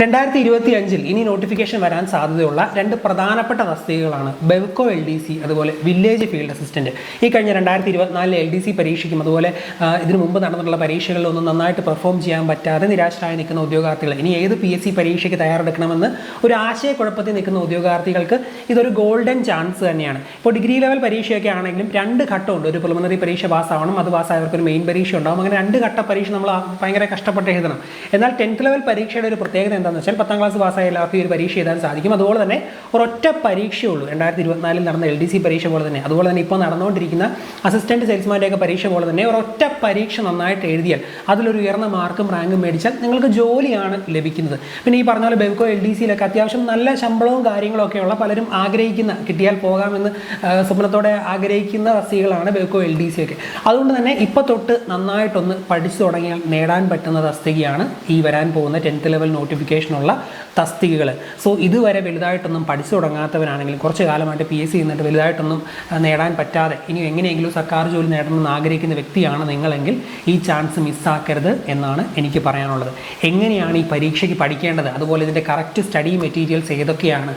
രണ്ടായിരത്തി ഇരുപത്തി അഞ്ചിൽ ഇനി നോട്ടിഫിക്കേഷൻ വരാൻ സാധ്യതയുള്ള രണ്ട് പ്രധാനപ്പെട്ട തസ്തികകളാണ് ബെവ്കോ എൽ ഡി സി അതുപോലെ വില്ലേജ് ഫീൽഡ് അസിസ്റ്റന്റ് ഈ കഴിഞ്ഞ രണ്ടായിരത്തി ഇരുപത്തിനാലിലെ എൽ ഡി സി പരീക്ഷയ്ക്കും അതുപോലെ ഇതിനു മുമ്പ് നടന്നിട്ടുള്ള പരീക്ഷകളിലൊന്നും നന്നായിട്ട് പെർഫോം ചെയ്യാൻ പറ്റാതെ നിരാശരായി നിൽക്കുന്ന ഉദ്യോഗാർത്ഥികൾ. ഇനി ഏത് പി എസ് സി പരീക്ഷയ്ക്ക് തയ്യാറെടുക്കണമെന്ന് ഒരു ആശയക്കുഴപ്പത്തിൽ നിൽക്കുന്ന ഉദ്യോഗാർത്ഥികൾക്ക് ഇതൊരു ഗോൾഡൻ ചാൻസ് തന്നെയാണ്. ഇപ്പോൾ ഡിഗ്രി ലെവൽ പരീക്ഷയൊക്കെ ആണെങ്കിലും രണ്ട് ഘട്ടമുണ്ട്. ഒരു പ്രിലിമിനറി പരീക്ഷ പാസ്സാവണം അത് പാസ്സായവർക്ക് ഒരു മെയിൻ പരീക്ഷ ഉണ്ടാവും അങ്ങനെ രണ്ട് ഘട്ട പരീക്ഷ നമ്മൾ ഭയങ്കര കഷ്ടപ്പെട്ട് എഴുതണം. എന്നാൽ ടെൻത്ത് ലെവൽ പരീക്ഷയുടെ ഒരു പ്രത്യേകത എന്താണെന്ന് വെച്ചാൽ പത്താം ക്ലാസ് പാസ്സായ എല്ലാവർക്കും ഒരു പരീക്ഷ എഴുതാൻ സാധിക്കും. അതുപോലെ തന്നെ ഒരൊറ്റ പരീക്ഷയുള്ളൂ രണ്ടായിരത്തി ഇരുപത്തിനാലിൽ നടന്ന എൽ ഡി സി പരീക്ഷ പോലെ തന്നെ. അതുപോലെ തന്നെ ഇപ്പോൾ നടന്നുകൊണ്ടിരിക്കുന്ന അസിസ്റ്റന്റ് സെയിൽസ്മാന്റെയൊക്കെ പരീക്ഷ പോലെ തന്നെ ഒരൊറ്റ പരീക്ഷ നന്നായിട്ട് എഴുതിയാൽ അതിലൊരു ഉയർന്ന മാർക്കും റാങ്കും മേടിച്ചാൽ നിങ്ങൾക്ക് ജോലിയാണ് ലഭിക്കുന്നത്. പിന്നെ ഈ പറഞ്ഞ പോലെ ബെവ്കോ എൽ ഡി സിയിലൊക്കെ അത്യാവശ്യം നല്ല ശമ്പളവും കാര്യങ്ങളൊക്കെ ഉള്ള പലരും ആഗ്രഹിക്കുന്ന കിട്ടിയാൽ പോകാമെന്ന് സ്വപ്നത്തോടെ ആഗ്രഹിക്കുന്ന തസ്തികകളാണ് ബെവ്കോ എൽ ഡി സി ഒക്കെ അതുകൊണ്ട് തന്നെ ഇപ്പോൾ തൊട്ട് നന്നായിട്ടൊന്ന് പഠിച്ചു തുടങ്ങിയാൽ നേടാൻ പറ്റുന്ന തസ്തികയാണ് ഈ വരാൻ പോകുന്ന ടെൻത്ത് ലെവൽ നോട്ടിഫിക്കേഷനുള്ള തസ്തികകൾ സോ ഇതുവരെ വലുതായിട്ടൊന്നും പഠിച്ചു തുടങ്ങാത്തവരാണെങ്കിൽ കുറച്ച് കാലമായിട്ട് പി എസ് സി എന്നിട്ട് വലുതായിട്ടൊന്നും നേടാൻ പറ്റാതെ ഇനി എങ്ങനെയെങ്കിലും സർക്കാർ ജോലി നേടണമെന്ന് ആഗ്രഹിക്കുന്ന വ്യക്തിയാണ് നിങ്ങളെങ്കിൽ ഈ ചാൻസ് മിസ്സാക്കരുത് എന്നാണ് എനിക്ക് പറയാനുള്ളത്. എങ്ങനെയാണ് ഈ പരീക്ഷയ്ക്ക് പഠിക്കേണ്ടത്? അതുപോലെ ഇതിന്റെ കറക്റ്റ് സ്റ്റഡി മെറ്റീരിയൽസ് ഏതൊക്കെയാണ്?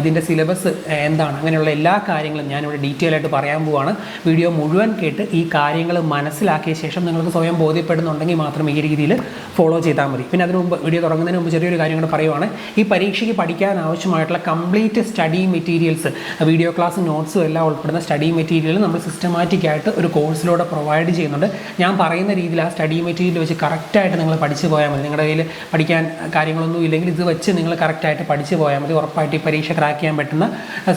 ഇതിന്റെ സിലബസ് എന്താണ്? അങ്ങനെയുള്ള എല്ലാ കാര്യങ്ങളും ഞാനിവിടെ ഡീറ്റെയിൽ ആയിട്ട് പറയാൻ പോവാണ്. വീഡിയോ മുഴുവൻ കേട്ട് ഈ കാര്യങ്ങൾ മനസ്സിലാക്കിയ ശേഷം നിങ്ങൾക്ക് സ്വയം ബോധ്യപ്പെടുന്നുണ്ടെങ്കിൽ മാത്രം ഈ രീതിയിൽ ഫോളോ ചെയ്താൽ മതി. പിന്നെ അതിന് മുമ്പ് വീഡിയോ തുടങ്ങുന്നതിന് മുമ്പ് ചെറിയൊരു കാര്യം കൂടെ പറയുവാണ്. ഈ പരീക്ഷയ്ക്ക് പഠിക്കാൻ ആവശ്യമായിട്ടുള്ള complete study materials video class നോട്ട്സും എല്ലാം ഉൾപ്പെടുന്ന സ്റ്റഡി മെറ്റീരിയൽ നമ്മൾ സിസ്റ്റമാറ്റിക് ആയിട്ട് ഒരു കോഴ്സിലൂടെ പ്രൊവൈഡ് ചെയ്യുന്നുണ്ട്. ഞാൻ പറയുന്ന രീതിയിൽ ആ സ്റ്റഡി മെറ്റീരിയൽ വെച്ച് കറക്റ്റായിട്ട് നിങ്ങൾ പഠിച്ചു പോയാൽ മതി. നിങ്ങളുടെ കയ്യിൽ പഠിക്കാൻ കാര്യങ്ങളൊന്നും ഇല്ലെങ്കിൽ ഇത് വെച്ച് നിങ്ങൾ കറക്റ്റായിട്ട് പഠിച്ചു പോയാൽ മതി. ഉറപ്പായിട്ട് ഈ പരീക്ഷ ക്രാക്ക് ചെയ്യാൻ പറ്റുന്ന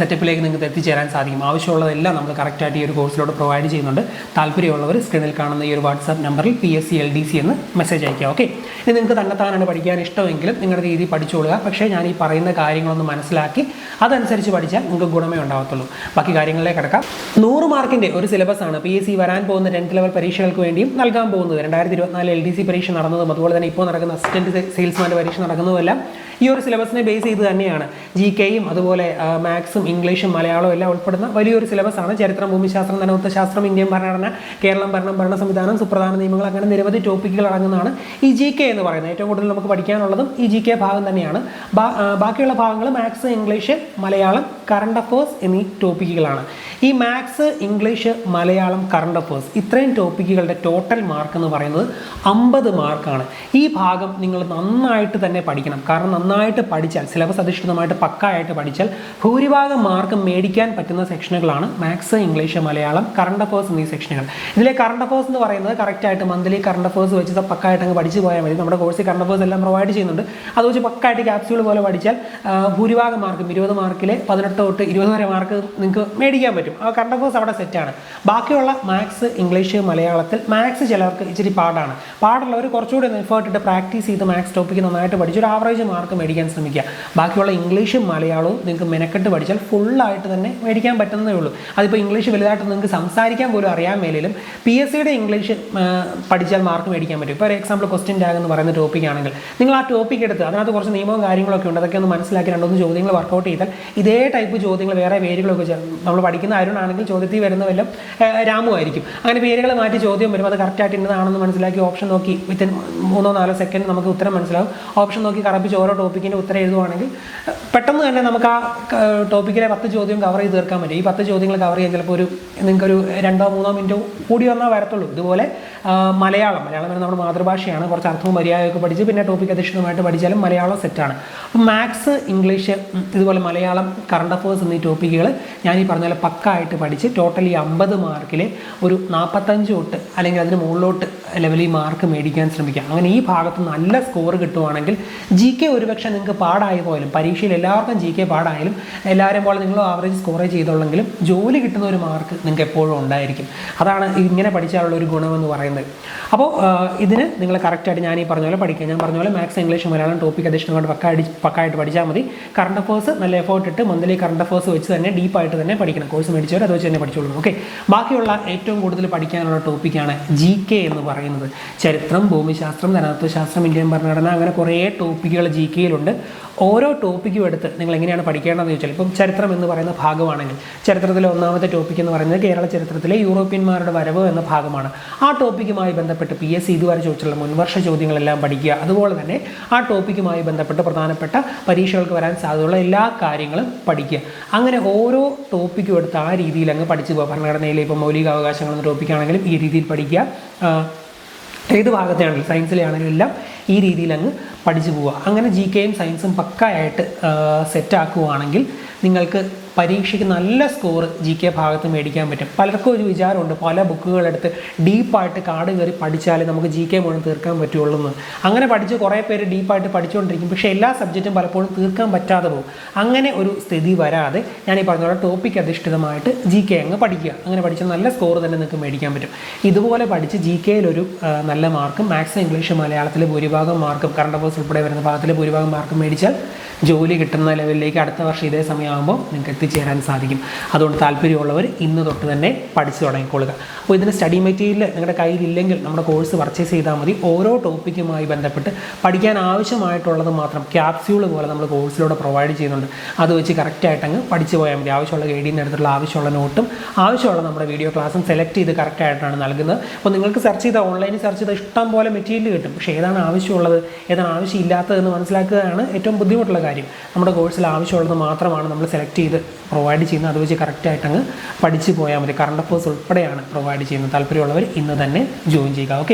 സെറ്റപ്പിലേക്ക് നിങ്ങൾക്ക് എത്തിച്ചേരാൻ സാധിക്കും. ആവശ്യമുള്ളതെല്ലാം നമ്മൾ കറക്റ്റായിട്ട് ഈ ഒരു കോഴ്സിലൂടെ പ്രൊവൈഡ് ചെയ്യുന്നുണ്ട്. താല്പര്യമുള്ളവർ സ്ക്രീനിൽ കാണുന്ന ഈ ഒരു വാട്സാപ്പ് നമ്പറിൽ P S C L D C എന്ന് മെസ്സേജ് അയക്കുക ഓക്കെ ഇനി നിങ്ങൾക്ക് തന്നെത്താനാണ് പഠിക്കാൻ ഇഷ്ടമെങ്കിലും നിങ്ങളുടെ രീതി പഠിച്ചുകൊള്ളുക പക്ഷേ ഞാൻ ഈ പറയുന്ന കാര്യങ്ങളൊന്ന് മനസ്സിലാക്കി അതനുസരിച്ച് പഠിച്ചാൽ നിങ്ങൾക്ക് ഗുണമേ ഉണ്ടാകത്തുള്ളൂ ബാക്കി കാര്യങ്ങളിലേക്ക് കിടക്കാം. നൂറ് മാർക്കിന്റെ ഒരു സിലബസ് ആണ് പി എസ് സി വരാൻ പോകുന്ന ടെൻത്ത് ലെവൽ പരീക്ഷകൾക്ക് വേണ്ടിയും നൽകാൻ പോകുന്നത്. രണ്ടായിരത്തി ഇരുപത്തിനാല് എൽ ഡി സി പരീക്ഷ നടന്നതും അതുപോലെ തന്നെ ഇപ്പോൾ നടക്കുന്ന അസിസ്റ്റന്റ് സെയിൽസ്മാന്റെ പരീക്ഷ നടക്കുന്നതുമെല്ലാം ഈ ഒരു സിലബസിനെ ബേസ് ചെയ്ത് തന്നെയാണ്. ജി കെയും അതുപോലെ മാത്സും ഇംഗ്ലീഷും മലയാളവും എല്ലാം ഉൾപ്പെടുന്ന വലിയൊരു സിലബസാണ് ചരിത്രം ഭൂമിശാസ്ത്രം ധനവത്വശാസ്ത്രം ഇന്ത്യൻ ഭരണഘടന കേരളം ഭരണം ഭരണ സംവിധാനം സുപ്രധാന നിയമങ്ങൾ അങ്ങനെ നിരവധി ടോപ്പിക്കുകൾ അടങ്ങുന്നതാണ് ഈ ജി കെ എന്ന് പറയുന്നത്. ഏറ്റവും കൂടുതൽ നമുക്ക് പഠിക്കാനുള്ളതും ഈ ജി കെ ഭാഗം തന്നെയാണ്. ബാക്കിയുള്ള ഭാഗങ്ങൾ maths English Malayalam current affairs എന്നീ ടോപ്പിക്കുകളാണ് ഈ maths English Malayalam current affairs ഇത്രയും ടോപ്പിക്കുകളുടെ ടോട്ടൽ മാർക്ക് എന്ന് പറയുന്നത് അമ്പത് മാർക്കാണ് ഈ ഭാഗം നിങ്ങൾ നന്നായിട്ട് തന്നെ പഠിക്കണം. കാരണം നന്നായിട്ട് പഠിച്ചാൽ സിലബസ് അധിഷ്ഠിതമായിട്ട് പക്കായിട്ട് പഠിച്ചാൽ ഭൂരിഭാഗം മാർക്ക് മേടിക്കാൻ പറ്റുന്ന സെക്ഷനുകളാണ് maths English Malayalam current affairs എന്നീ സെക്ഷനുകൾ. ഇതിലെ കറണ്ട് അഫേഴ്സ് എന്ന് പറയുന്നത് കറക്റ്റായിട്ട് മന്ത്ലി കറണ്ട് അഫേഴ്സ് വെച്ച് പക്കായിട്ട് അങ്ങ് പഠിച്ചു പോയാൽ മതി. നമ്മുടെ കോഴ്സിൽ കറണ്ട് അഫേഴ്സ് എല്ലാം പ്രൊവൈഡ് ചെയ്യുന്നുണ്ട്. അത് വെച്ച് പക്കായിട്ട് ക്യാപ്സ്യൂൾ പോലെ പഠിച്ചാൽ ഭൂരിഭാഗം മാർക്കും ഇരുപത് മാർക്കിലെ പതിനെട്ട് തൊട്ട് ഇരുപത് വരെ മാർക്ക് നിങ്ങൾക്ക് മേടിക്കാൻ പറ്റും. ആ കറണ്ട് അഫേഴ്സ് അവിടെ സെറ്റാണ് ബാക്കിയുള്ള മാത്സ് ഇംഗ്ലീഷ് മലയാളത്തിൽ മാത്സ് ചിലർക്ക് ഇച്ചിരി പാടാണ്. പാടുള്ളവർ കുറച്ചുകൂടി എഫേർട്ട് ഇട്ട് പ്രാക്ടീസ് ചെയ്ത് മാത്സ് ടോപ്പിക്ക് നന്നായിട്ട് പഠിച്ച് ഒരു ആവറേജ് മാർക്ക് മേടിക്കാൻ ശ്രമിക്കുക. ബാക്കിയുള്ള ഇംഗ്ലീഷും മലയാളവും നിങ്ങൾക്ക് മെനക്കെട്ട് പഠിച്ചാൽ ഫുള്ളായിട്ട് തന്നെ മേടിക്കാൻ പറ്റുന്നതേ ഉള്ളൂ. അതിപ്പോൾ ഇംഗ്ലീഷ് വലുതായിട്ട് നിങ്ങൾക്ക് സംസാരിക്കാൻ പോലും അറിയാൻ മേലും പി എസ് സിയുടെ ഇംഗ്ലീഷ് പഠിച്ചാൽ മാർക്ക് മേടിക്കാൻ പറ്റും. ഇപ്പോൾ ഒരു എക്സാമ്പിൾ ക്വസ്റ്റ്യൻ ടാഗ് എന്ന് പറയുന്ന ടോപ്പിക് ആണെങ്കിൽ നിങ്ങൾ ആ ടോപ്പിക് എടുത്ത് അതിനകത്ത് കുറച്ച് നിയമവും കാര്യങ്ങളൊക്കെ ഉണ്ട്. അതൊക്കെ ഒന്ന് മനസ്സിലാക്കി രണ്ടൊന്ന് ചോദ്യങ്ങൾ വർക്കൗട്ട് ചെയ്താൽ ഇതേ ടൈപ്പ് ചോദ്യങ്ങൾ വേറെ പേരുകളൊക്കെ നമ്മൾ പഠിക്കുന്ന അരുണാണെങ്കിൽ ചോദ്യത്തിൽ വരുന്ന രാമു ആയിരിക്കും. അങ്ങനെ പേരുകൾ മാറ്റി ചോദ്യം വരും. അത് കറക്റ്റായിട്ട് ഇന്നതാണെന്ന് മനസ്സിലാക്കി ഓപ്ഷൻ നോക്കി. വിത്തിൻ മൂന്നോ നാലോ സെക്കൻഡ് നമുക്ക് ഉത്തരം മനസ്സിലാവും. ഓപ്ഷൻ നോക്കി കറപ്പിച്ച് ഓരോ ടോപ്പിക്കിന്റെ ഉത്തരം എഴുതുവാണെങ്കിൽ പെട്ടെന്ന് തന്നെ നമുക്ക് ആ ടോപ്പിക്കിലെ പത്ത് ചോദ്യം കവർ ചെയ്ത് തീർക്കാൻ പറ്റും. ഈ പത്ത് ചോദ്യങ്ങൾ കവർ ചെയ്യാൻ ചിലപ്പോൾ ഒരു നിങ്ങൾക്കൊരു രണ്ടോ മൂന്നോ മിനിറ്റ് കൂടി വന്നാൽ വരത്തുള്ളൂ. ഇതുപോലെ മലയാളം. മലയാളം എന്ന് നമ്മുടെ മാതൃഭാഷയാണ്. കുറച്ച് അർത്ഥവും മര്യാദയൊക്കെ പഠിച്ച് പിന്നെ ടോപ്പിക് അധിഷ്ഠിതമായിട്ട് പഠിച്ചാലും മലയാളം സെറ്റാണ് അപ്പം മാത്സ് ഇംഗ്ലീഷ് ഇതുപോലെ മലയാളം കറണ്ട് അഫേഴ്സ് എന്നീ ടോപ്പിക്കുകൾ ഞാൻ ഈ പറഞ്ഞ പോലെ പക്കായിട്ട് പഠിച്ച് ടോട്ടലി അമ്പത് മാർക്കിൽ ഒരു നാൽപ്പത്തഞ്ച് തൊട്ട് അല്ലെങ്കിൽ അതിന് മുകളിലോട്ട് ലെവലിൽ മാർക്ക് മേടിക്കാൻ ശ്രമിക്കുക അങ്ങനെ ഈ ഭാഗത്ത് നല്ല സ്കോർ കിട്ടുവാണെങ്കിൽ ജി കെ ഒരുപക്ഷെ നിങ്ങൾക്ക് പാടായി പോയാലും പരീക്ഷയിൽ എല്ലാവർക്കും ജി കെ പാടായാലും എല്ലാവരും പോലെ നിങ്ങൾ ആവറേജ് സ്കോർ ചെയ്തോളെങ്കിലും ജോലി കിട്ടുന്ന ഒരു മാർക്ക് നിങ്ങൾക്ക് എപ്പോഴും ഉണ്ടായിരിക്കും. അതാണ് ഇങ്ങനെ പഠിച്ചാലുള്ള ഒരു ഗുണമെന്ന് പറയുന്നത്. അപ്പോൾ ഇതിന് നിങ്ങൾ കറക്റ്റായിട്ട് ഞാൻ ഈ പറഞ്ഞ പോലെ പഠിക്കുക ഞാൻ പറഞ്ഞ പോലെ മാത്സ് ഇംഗ്ലീഷ് മലയാളം ടോപ്പിക് അധിഷ്ഠിതമായിട്ട് പക്കായിട്ട് പക്കായിട്ട് പഠിച്ചാൽ മതി. കറണ്ട് അഫേഴ്സ് നല്ല എഫേർട്ട് ഇട്ട് മന്ത്ലി കറണ്ട് അഫേഴ്സ് വെച്ച് തന്നെ ഡീപ്പായിട്ട് തന്നെ പഠിക്കണം. കോഴ്സ് മേടിച്ചവർ അത് വെച്ച് തന്നെ പഠിച്ചോളൂ. ഓക്കെ ബാക്കിയുള്ള ഏറ്റവും കൂടുതൽ പഠിക്കാനുള്ള ടോപ്പിക്കാണ് ജി കെ എന്ന് പറയുന്നത്. ചരിത്രം ഭൂമിശാസ്ത്രം ധനതത്വശാസ്ത്രം ഇന്ത്യൻ ഭരണഘടന അങ്ങനെ കുറേ ടോപ്പിക്കുകൾ ജി കെയിലുണ്ട് ഓരോ ടോപ്പിക്കും എടുത്ത് നിങ്ങൾ എങ്ങനെയാണ് പഠിക്കേണ്ടതെന്ന് ചോദിച്ചാൽ ഇപ്പം ചരിത്രം എന്ന് പറയുന്ന ഭാഗമാണെങ്കിൽ ചരിത്രത്തിലെ ഒന്നാമത്തെ ടോപ്പിക് എന്ന് പറയുന്നത് കേരള ചരിത്രത്തിലെ യൂറോപ്യന്മാരുടെ വരവ് എന്ന ഭാഗമാണ്. ആ ടോപ്പിക്കുമായി ബന്ധപ്പെട്ട് പി എസ് സി ഇതുവരെ ചോദിച്ചുള്ള മുൻവർഷ ചോദ്യങ്ങളെല്ലാം പഠിക്കുക. അതുപോലെ തന്നെ ആ ടോപ്പിക്കുമായി ബന്ധപ്പെട്ട് പ്രധാനപ്പെട്ട പരീക്ഷകൾക്ക് വരാൻ സാധ്യതയുള്ള എല്ലാ കാര്യങ്ങളും പഠിക്കുക. അങ്ങനെ ഓരോ ടോപ്പിക്കും എടുത്ത് ആ രീതിയിൽ അങ്ങ് പഠിച്ചു പോകുക ഭരണഘടനയിലെ ഇപ്പോൾ മൗലികാവകാശങ്ങൾ എന്ന ടോപ്പിക്കാണെങ്കിലും ഈ രീതിയിൽ പഠിക്കുക. ഏത് ഭാഗത്തെയാണെങ്കിലും സയൻസിലെ ആണെങ്കിലും എല്ലാം ഈ രീതിയിൽ അങ്ങ് പഠിച്ചു പോവുക. അങ്ങനെ ജി കെയും സയൻസും പക്കായിട്ട് സെറ്റാക്കുകയാണെങ്കിൽ നിങ്ങൾക്ക് പരീക്ഷയ്ക്ക് നല്ല സ്കോർ ജി കെ ഭാഗത്ത് മേടിക്കാൻ പറ്റും. പലർക്കും ഒരു വിചാരമുണ്ട് പല ബുക്കുകളെടുത്ത് ഡീപ്പായിട്ട് കാട് കയറി പഠിച്ചാലേ നമുക്ക് ജി കെ മുഴുവൻ തീർക്കാൻ പറ്റുള്ളൂ എന്ന്. അങ്ങനെ പഠിച്ച് കുറേ പേര് ഡീപ്പായിട്ട് പഠിച്ചുകൊണ്ടിരിക്കും പക്ഷേ എല്ലാ സബ്ജക്റ്റും പലപ്പോഴും തീർക്കാൻ പറ്റാതെ പോകും. അങ്ങനെ ഒരു സ്ഥിതി വരാതെ ഞാൻ ഈ പറഞ്ഞ ടോപ്പിക് അധിഷ്ഠിതമായിട്ട് ജി കെ അങ്ങ് പഠിക്കുക. അങ്ങനെ പഠിച്ചാൽ നല്ല സ്കോർ തന്നെ നിങ്ങൾക്ക് മേടിക്കാൻ പറ്റും. ഇതുപോലെ പഠിച്ച് ജി കെയിലൊരു നല്ല മാർക്കും മാത്സ് ഇംഗ്ലീഷ് മലയാളത്തിൽ ഭൂരിഭാഗം മാർക്കും കറണ്ട് അഫേഴ്സ് ഉൾപ്പെടെ വരുന്ന ഭാഗത്തിൽ ഭൂരിഭാഗം മാർക്കും മേടിച്ചാൽ ജോലി കിട്ടുന്ന ലെവലിലേക്ക് അടുത്ത വർഷം ഇതേ സമയമാകുമ്പോൾ നിങ്ങൾക്ക് എത്തിച്ചേരാൻ സാധിക്കും. അതുകൊണ്ട് താല്പര്യമുള്ളവർ ഇന്ന് തൊട്ട് തന്നെ പഠിച്ചു തുടങ്ങിക്കൊള്ളുക അപ്പോൾ ഇതിന് സ്റ്റഡി മെറ്റീരിയൽ നിങ്ങളുടെ കയ്യിലില്ലെങ്കിൽ നമ്മുടെ കോഴ്സ് പർച്ചേസ് ചെയ്താൽ മതി. ഓരോ ടോപ്പിക്കുമായി ബന്ധപ്പെട്ട് പഠിക്കാൻ ആവശ്യമായിട്ടുള്ളത് മാത്രം ക്യാപ്സ്യൂൾ പോലെ നമ്മൾ കോഴ്സിലൂടെ പ്രൊവൈഡ് ചെയ്യുന്നുണ്ട്. അത് വെച്ച് കറക്റ്റായിട്ട് അങ്ങ് പഠിച്ചു പോയാൽ മതി. ആവശ്യമുള്ള ഗൈഡിന്റെ അടുത്തുള്ള ആവശ്യമുള്ള നോട്ടും ആവശ്യമുള്ള നമ്മുടെ വീഡിയോ ക്ലാസ്സും സെലക്ട് ചെയ്ത് കറക്റ്റായിട്ടാണ് നൽകുന്നത്. അപ്പോൾ നിങ്ങൾക്ക് സെർച്ച് ചെയ്താൽ ഓൺലൈനിൽ സെർച്ച് ചെയ്താൽ ഇഷ്ടം പോലെ മെറ്റീരിയൽ കിട്ടും. പക്ഷേ ഏതാണ് ആവശ്യമുള്ളത്? ഏതാണ് ആവശ്യമില്ലാത്തതെന്ന് മനസ്സിലാക്കുകയാണ് ഏറ്റവും ബുദ്ധിമുട്ടുള്ള കാര്യം. നമ്മുടെ കോഴ്സിൽ ആവശ്യമുള്ളത് മാത്രമാണ് നമ്മൾ സെലക്ട് ചെയ്ത് പ്രൊവൈഡ് ചെയ്യുന്നത്. അത് വെച്ച് കറക്റ്റായിട്ട് അങ്ങ് പഠിച്ചു പോയാൽ മതി. കറണ്ട് അഫേഴ്സ് ഉൾപ്പെടെയാണ് പ്രൊവൈഡ് ചെയ്യുന്നത്. താല്പര്യമുള്ളവർ ഇന്ന് തന്നെ ജോയിൻ ചെയ്യുക. ഓക്കെ